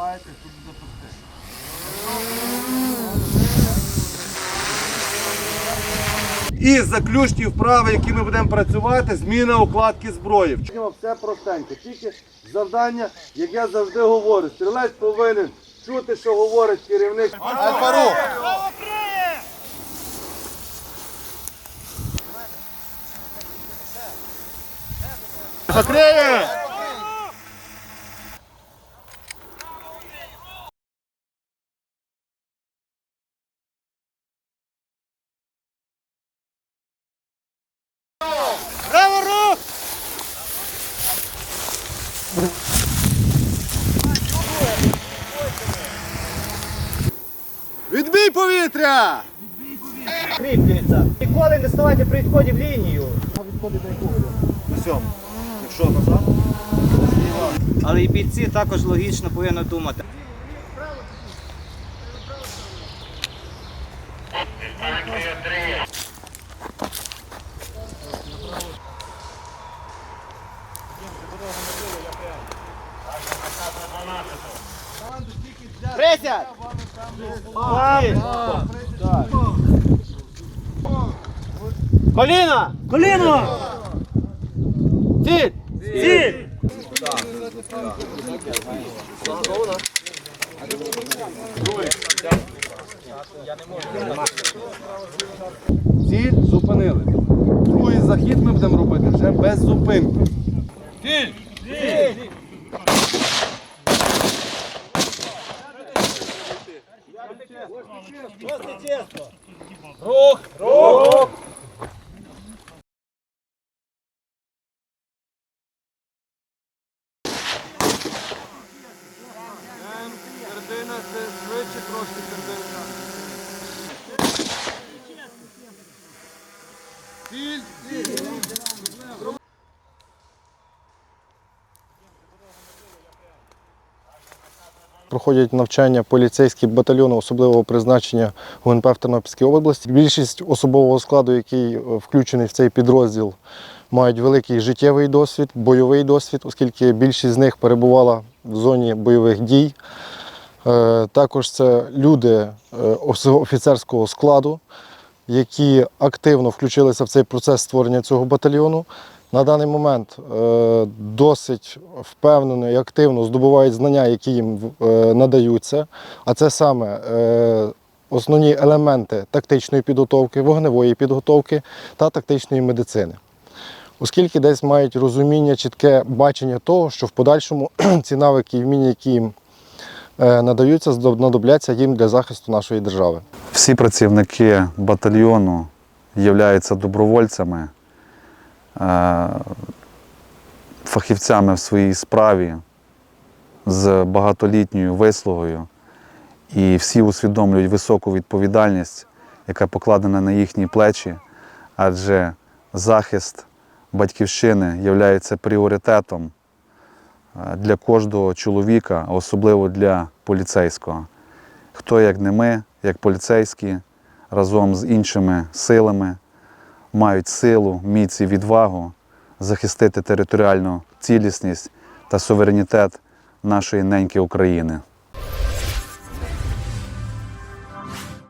відкриваєте, тут запусти. І заключні вправи, які ми будемо працювати, зміна укладки зброї. Все простенько, тільки завдання, як я завжди говорю, стрілець повинен чути, що говорить керівник. Альфа-рух! Закриє! Відбій повітря! Кріплюється. Ніколи не ставайте при відході в лінію. На сьому. Якщо назад. Але і бійці також логічно повинні думати. Присядь! Коліна! Коліна! Ціль! Ціль! Ціль зупинили. Другий захід ми будемо робити вже без зупинки. Середина це швидше трошки серединка. Ціль! Проходять навчання поліцейські батальйони особливого призначення ГУНП в Тернопільській області. Більшість особового складу, який е, включений в цей підрозділ, мають великий життєвий досвід, бойовий досвід, оскільки більшість з них перебувала в зоні бойових дій. Е, Також це люди е, офіцерського складу, які активно включилися в цей процес створення цього батальйону. На даний момент е, досить впевнено і активно здобувають знання, які їм е, надаються. А це саме е, основні елементи тактичної підготовки, вогневої підготовки та тактичної медицини. Оскільки десь мають розуміння, чітке бачення того, що в подальшому ці навики і вміння, які їм надаються, знадобляться їм для захисту нашої держави. Всі працівники батальйону являються добровольцями, фахівцями в своїй справі з багатолітньою вислугою, і всі усвідомлюють високу відповідальність, яка покладена на їхні плечі, адже захист батьківщини є пріоритетом е, для кожного чоловіка, особливо для поліцейського. Хто як не ми, як поліцейські, разом з іншими силами мають силу, міць і відвагу захистити територіальну цілісність та суверенітет нашої неньки України.